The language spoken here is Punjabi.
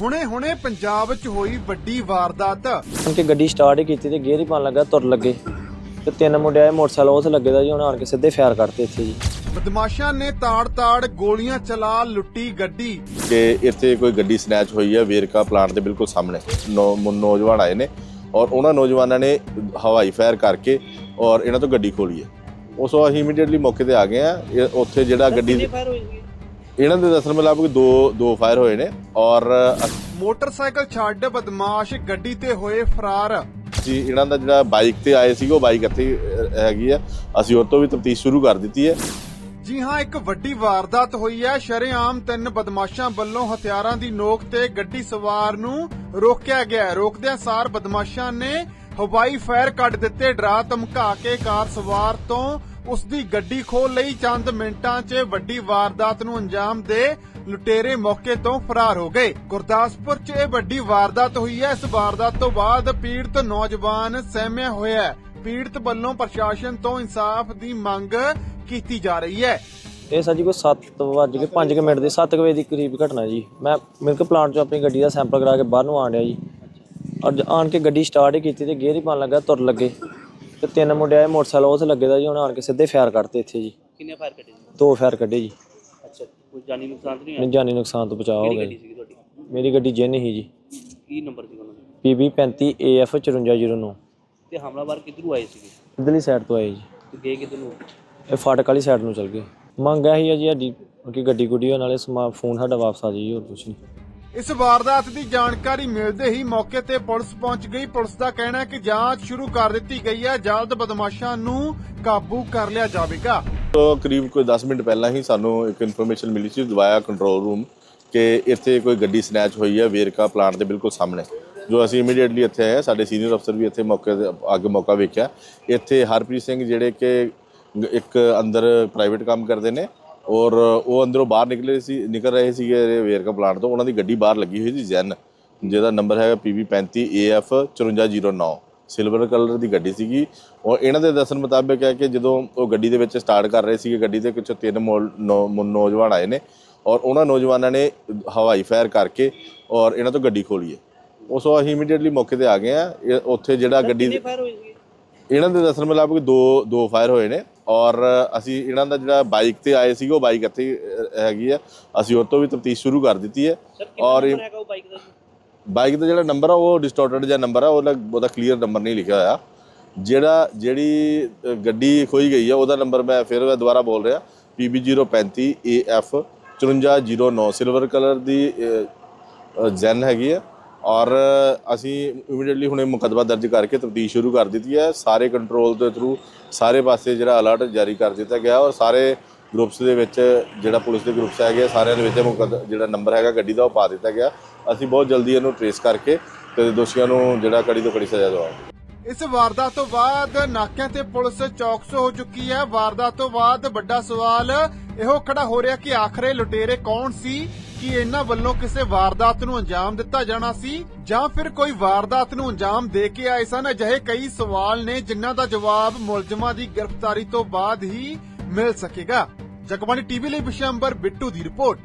ਹੁਣੇ-ਹੁਣੇ ਪੰਜਾਬ 'ਚ ਹੋਈ ਵੱਡੀ ਵਾਰਦਾਤ। ਕਿ ਗੱਡੀ ਸਟਾਰਟ ਹੀ ਕੀਤੀ ਤੇ ਗੇਅਰ ਹੀ ਪਾਣ ਲੱਗਾ ਤੁਰ ਲੱਗੇ। ਤੇ ਤਿੰਨ ਮੁੰਡੇ ਆਏ ਮੋਟਰਸਾਈਕਲ ਉਸ ਲੱਗੇ ਦਾ ਜੀ ਉਹਨਾਂ ਆਣ ਕੇ ਸਿੱਧੇ ਫਾਇਰ ਕਰਤੇ ਇੱਥੇ ਜੀ। ਬਦਮਾਸ਼ਾਂ ਨੇ ਤਾੜ-ਤਾੜ ਗੋਲੀਆਂ ਚਲਾ ਲੁੱਟੀ ਗੱਡੀ। ਕਿ ਇੱਥੇ ਕੋਈ ਗੱਡੀ ਸਨੈਚ ਹੋਈ ਹੈ ਵੇਰਕਾ ਪਲਾਂਟ ਦੇ ਬਿਲਕੁਲ ਸਾਹਮਣੇ। ਨੌਜਵਾਨ ਆਏ ਨੇ ਔਰ ਉਹਨਾਂ ਨੌਜਵਾਨਾਂ ਨੇ ਹਵਾਈ ਫਾਇਰ ਕਰਕੇ ਔਰ ਇਹਨਾਂ ਤੋਂ ਗੱਡੀ ਖੋਲੀ ਹੈ। ਉਸ ਤੋਂ ਅਸੀਂ ਇਮੀਡੀਏਟਲੀ ਮੌਕੇ ਤੇ ਆ ਗਏ ਆ ਉੱਥੇ ਜਿਹੜਾ ਗੱਡੀ ਇਹਨਾਂ ਦੇ ਦੱਸਣ ਮੁਤਾਬਕ ਦੋ ਦੋ ਫਾਇਰ ਹੋਏ ਨੇ ਔਰ ਮੋਟਰਸਾਈਕਲ ਛੱਡ ਬਦਮਾਸ਼ ਗੱਡੀ ਤੇ ਹੋਏ ਫਰਾਰ। ਅਸੀਂ ਇਹਨਾਂ ਦਾ ਜਿਹੜਾ ਬਾਈਕ ਤੇ ਆਏ ਸੀਗੇ ਉਹ ਬਾਈਕ ਇੱਥੇ ਹੈਗੀ ਆ। ਅਸੀਂ ਉਹ ਤੋਂ ਵੀ ਤਫਤੀਸ਼ ਸ਼ੁਰੂ ਕਰ ਦਿੱਤੀ ਹੈ। ਜੀ ਹਾਂ ਇੱਕ ਵੱਡੀ ਵਾਰਦਾਤ ਹੋਈ ਹੈ। ਸ਼ਰੇਆਮ ਤਿੰਨ ਬਦਮਾਸ਼ਾਂ ਵੱਲੋਂ ਹਥਿਆਰਾਂ ਦੀ ਨੋਕ ਤੇ ਗੱਡੀ ਸਵਾਰ ਨੂੰ ਰੋਕਿਆ ਗਿਆ ਰੋਕਦਿਆਂ ਸਾਰ ਬਦਮਾਸ਼ਾਂ ਨੇ ਹਵਾਈ ਫਾਇਰ ਕੱਢ ਦਿੱਤੇ। ਡਰਾ ਧਮਕਾ ਕੇ ਕਾਰ ਸਵਾਰ ਤੋਂ ਉਸ ਦੀ ਗੱਡੀ ਖੋਲ ਲਈ ਚੰਦ ਮਿੰਟਾਂ 'ਚ ਵੱਡੀ ਵਾਰਦਾਤ ਨੂੰ ਅੰਜਾਮ ਦੇ ਲੁਟੇਰੇ ਮੌਕੇ ਤੋਂ ਫਰਾਰ ਹੋ ਗਏ। ਗੁਰਦਾਸਪੁਰ 'ਚ ਇਹ ਵੱਡੀ ਵਾਰਦਾਤ ਹੋਈ ਹੈ। ਇਸ ਵਾਰਦਾਤ ਤੋਂ ਬਾਅਦ ਪੀੜਤ ਨੌਜਵਾਨ ਸਹਿਮਿਆ ਹੋਇਆ ਹੈ। ਪੀੜਤ ਵੱਲੋਂ ਪ੍ਰਸ਼ਾਸਨ ਤੋਂ ਇਨਸਾਫ ਦੀ ਮੰਗ ਕੀਤੀ ਜਾ ਰਹੀ ਹੈ। ਇਹ ਸਰ ਜੀ ਕੋਈ 7 ਵੱਜ ਕੇ 5 ਮਿੰਟ ਦੇ 7 ਵਜੇ ਦੀ ਕਰੀਬ ਘਟਨਾ ਜੀ। ਮੈਂ ਮਿਲਕ ਪਲਾਂਟ ਚੋਂ ਆਪਣੀ ਗੱਡੀ ਦਾ ਸੈਂਪਲ ਕਰਾ ਕੇ ਬਾਹਰ ਨੂੰ ਆਣ ਡਿਆ ਜੀ। ਔਰ ਜ- ਆਣ ਕੇ ਗੱਡੀ ਸਟਾਰਟ ਹੀ ਕੀਤੀ ਤੇ ਗੇਅਰ ਹੀ ਪਾਣ ਲੱਗਾ, ਤੁਰ ਲੱਗੇ। ਤੇ ਤਿੰਨ ਮੁੰਡੇ ਆਏ ਮੋਟਰਸਾਈਕਲ ਉਸ ਲੱਗੇ ਦਾ ਜੀ ਉਹਨਾਂ ਆਣ ਕੇ ਸਿੱਧੇ ਫਾਇਰ ਕਰਤੇ ਇੱਥੇ ਜੀ। ਕਿੰਨੇ ਫਾਇਰ ਕੱਢੇ ਜੀ? ਦੋ ਫਾਇਰ ਕੱਢੇ ਜੀ। ਅੱਛਾ ਕੋਈ ਜਾਨੀ ਨੁਕਸਾਨ ਤਾਂ ਨਹੀਂ ਹੋਇਆ? ਜਾਨੀ ਨੁਕਸਾਨ ਤੋਂ ਬਚਾਅ ਹੋ ਕਿਹੜੀ ਗਿਆ ਗੱਡੀ ਜੀ। ਸੀਗੀ ਤੁਹਾਡੀ? ਮੇਰੀ ਗੱਡੀ ਜਿੰਨ ਹੀ ਜੀ। ਕੀ ਨੰਬਰ ਸੀ ਉਹਨਾਂ ਦਾ? PB 35 AF 5409 ਤੇ ਹਮਲਾਵਰ ਕਿੱਧਰੋਂ ਆਏ ਸੀਗੇ? ਇਧਰਲੀ ਸਾਈਡ ਤੋਂ ਆਏ ਜੀ। ਤੇ ਗਏ ਕਿੱਧਰ ਨੂੰ? ਇਹ ਫਾਟਕ ਵਾਲੀ ਸਾਈਡ ਨੂੰ ਚਲ ਗਏ। ਮੰਗ ਇਹੀ ਹੈ ਜੀ ਸਾਡੀ ਕਿ ਗੱਡੀ ਗੁੱਡੀ ਹੋਣ ਨਾਲੇ ਸਮਾ ਫੋਨ ਸਾਡਾ ਵਾਪਸ ਆ ਜਾਈ ਹੋਰ ਕੁਝ ਨਹੀਂ। ਇਸ ਵਾਰਦਾਤ ਦੀ ਜਾਣਕਾਰੀ ਮਿਲਦੇ ਹੀ ਮੌਕੇ ਤੇ ਪੁਲਿਸ ਪਹੁੰਚ ਗਈ। ਪੁਲਿਸ ਦਾ ਕਹਿਣਾ ਹੈ ਕਿ ਜਾਂਚ ਸ਼ੁਰੂ ਕਰ ਦਿੱਤੀ ਗਈ ਹੈ। ਜਲਦ ਬਦਮਾਸ਼ਾਂ ਨੂੰ ਕਾਬੂ ਕਰ ਲਿਆ ਜਾਵੇਗਾ। ਤੋਂ ਕਰੀਬ ਕੋਈ 10 ਮਿੰਟ ਪਹਿਲਾਂ ਹੀ ਸਾਨੂੰ ਇੱਕ ਇਨਫੋਰਮੇਸ਼ਨ ਮਿਲੀ ਸੀ ਦਵਾਇਆ ਕੰਟਰੋਲ ਰੂਮ ਕਿ ਇੱਥੇ ਕੋਈ ਗੱਡੀ ਸਨੈਚ ਹੋਈ ਹੈ, ਵੇਰਕਾ ਪਲਾਂਟ ਦੇ ਬਿਲਕੁਲ ਸਾਹਮਣੇ। ਜੋ ਅਸੀਂ ਇਮੀਡੀਏਟਲੀ ਇੱਥੇ ਆਏ ਸਾਡੇ ਸੀਨੀਅਰ ਅਫਸਰ ਵੀ ਇੱਥੇ ਮੌਕੇ ਤੇ, ਅੱਗੇ ਮੌਕਾ ਵੇਖਿਆ। ਇੱਥੇ ਹਰਪ੍ਰੀਤ ਸਿੰਘ ਜਿਹੜੇ ਕਿ ਇੱਕ ਅੰਦਰ ਪ੍ਰਾਈਵੇਟ ਕੰਮ ਕਰਦੇ ਨੇ ਔਰ ਉਹ ਅੰਦਰੋਂ ਬਾਹਰ ਨਿਕਲੇ ਸੀ ਨਿਕਲ ਰਹੇ ਸੀਗੇ ਵੇਰਕਾ ਪਲਾਂਟ ਤੋਂ। ਉਹਨਾਂ ਦੀ ਗੱਡੀ ਬਾਹਰ ਲੱਗੀ ਹੋਈ ਸੀ ਜੈਨ ਜਿਹਦਾ ਨੰਬਰ ਹੈਗਾ PB35 AF 5409 ਸਿਲਵਰ ਕਲਰ ਦੀ ਗੱਡੀ ਸੀਗੀ। ਔਰ ਇਹਨਾਂ ਦੇ ਦੱਸਣ ਮੁਤਾਬਕ ਹੈ ਕਿ ਜਦੋਂ ਉਹ ਗੱਡੀ ਦੇ ਵਿੱਚ ਸਟਾਰਟ ਕਰ ਰਹੇ ਸੀਗੇ ਗੱਡੀ ਦੇ ਕੁਝ ਤਿੰਨ ਮੋਲ- ਨੌਜਵਾਨ ਆਏ ਨੇ। ਔਰ ਉਹਨਾਂ ਨੌਜਵਾਨਾਂ ਨੇ ਹਵਾਈ ਫਾਇਰ ਕਰਕੇ ਔਰ ਇਹਨਾਂ ਤੋਂ ਗੱਡੀ ਖੋਲੀ ਹੈ। ਉਸ ਅਸੀਂ ਇਮੀਡੀਏਟਲੀ ਮੌਕੇ ਤੇ ਆ ਗਏ ਆ ਉੱਥੇ ਜਿਹੜਾ ਗੱਡੀ ਸੀਗੇ? ਇਹਨਾਂ ਦੇ ਦੱਸਣ ਮੁਤਾਬਕ ਦੋ ਦੋ ਫਾਇਰ ਹੋਏ ਨੇ ਔਰ ਅਸੀਂ ਇਹਨਾਂ ਦਾ ਜਿਹੜਾ ਬਾਈਕ ਤੇ ਆਏ ਸੀਗੇ ਉਹ ਬਾਈਕ ਇੱਥੇ ਹੈਗੀ ਆ। ਅਸੀਂ ਉਹ ਤੋਂ ਵੀ ਤਫਤੀਸ਼ ਸ਼ੁਰੂ ਕਰ ਦਿੱਤੀ ਹੈ। ਔਰ ਬਾਈਕ ਦਾ ਜਿਹੜਾ ਨੰਬਰ ਆ ਉਹ ਡਿਸਟੋਰਟਡ ਜਿਹਾ ਨੰਬਰ ਆ ਉਹਦਾ ਉਹਦਾ ਕਲੀਅਰ ਨੰਬਰ ਨਹੀਂ ਲਿਖਿਆ ਹੋਇਆ। ਜਿਹੜਾ ਜਿਹੜੀ ਗੱਡੀ ਖੋਈ ਗਈ ਆ ਉਹਦਾ ਨੰਬਰ ਮੈਂ ਫਿਰ ਮੈਂ ਦੁਬਾਰਾ ਬੋਲ ਰਿਹਾ। PB035 AF 5409 ਸਿਲਵਰ ਕਲਰ ਦੀ ਜੈਨ ਹੈਗੀ ਆ। ਔਰ ਅਸੀਂ ਇਮੀਡੀਏਟਲੀ ਹੁਣੇ ਮੁਕੱਦਮਾ ਦਰਜ ਕਰਕੇ ਤਫਤੀਸ਼ ਸ਼ੁਰੂ ਕਰ ਦਿੱਤੀ ਹੈ। ਸਾਰੇ ਕੰਟਰੋਲ ਦੇ ਥਰੂ ਸਾਰੇ ਪਾਸੇ ਜਿਹੜਾ ਅਲਰਟ ਜਾਰੀ ਕਰ ਦਿੱਤਾ ਗਿਆ ਔਰ ਸਾਰੇ ਗਰੁੱਪਸ ਦੇ ਵਿੱਚ ਜਿਹੜਾ ਪੁਲਿਸ ਦੇ ਗਰੁੱਪਸ ਹੈਗੇ ਸਾਰਿਆਂ ਦੇ ਵਿੱਚ ਜਿਹੜਾ ਨੰਬਰ ਹੈਗਾ ਗੱਡੀ ਦਾ ਉਹ ਪਾ ਦਿੱਤਾ ਗਿਆ। ਅਸੀਂ ਬਹੁਤ ਜਲਦੀ ਇਹਨੂੰ ਟਰੇਸ ਕਰਕੇ ਤੇ ਦੋਸ਼ੀਆਂ ਨੂੰ ਜਿਹੜਾ ਕੜੀ ਤੋਂ ਕੜੀ ਸਜ਼ਾ ਦਵਾਵਾਂਗੇ ਇਸ ਵਾਰਦਾਤ ਤੋਂ ਬਾਅਦ ਨਾਕਿਆਂ ਤੇ ਪੁਲਿਸ ਚੌਕਸ ਹੋ ਚੁੱਕੀ ਹੈ। ਵਾਰਦਾਤ ਤੋਂ ਬਾਅਦ ਵੱਡਾ ਸਵਾਲ ਇਹੋ ਖੜਾ ਹੋ ਰਿਹਾ ਕਿ ਆਖਰੇ ਲੁਟੇਰੇ ਕੌਣ ਸੀ? ਕਿ ਇਹਨਾਂ ਵੱਲੋਂ ਕਿਸੇ ਵਾਰਦਾਤ ਨੂੰ ਅੰਜਾਮ ਦਿੱਤਾ ਜਾਣਾ ਸੀ ਜਾਂ ਫਿਰ ਕੋਈ ਵਾਰਦਾਤ ਨੂੰ ਅੰਜਾਮ ਦੇ ਕੇ ਆਏ ਸਨ? ਅਜਿਹੇ ਕਈ ਸਵਾਲ ਨੇ ਜਿਨ੍ਹਾਂ ਦਾ ਜਵਾਬ ਮੁਲਜ਼ਮਾਂ ਦੀ ਗ੍ਰਿਫਤਾਰੀ ਤੋਂ ਬਾਅਦ ਹੀ ਮਿਲ ਸਕੇਗਾ। ਜਗਬਾਣੀ ਟੀਵੀ ਲਈ ਬਿਸ਼ੰਬਰ ਬਿੱਟੂ ਦੀ ਰਿਪੋਰਟ।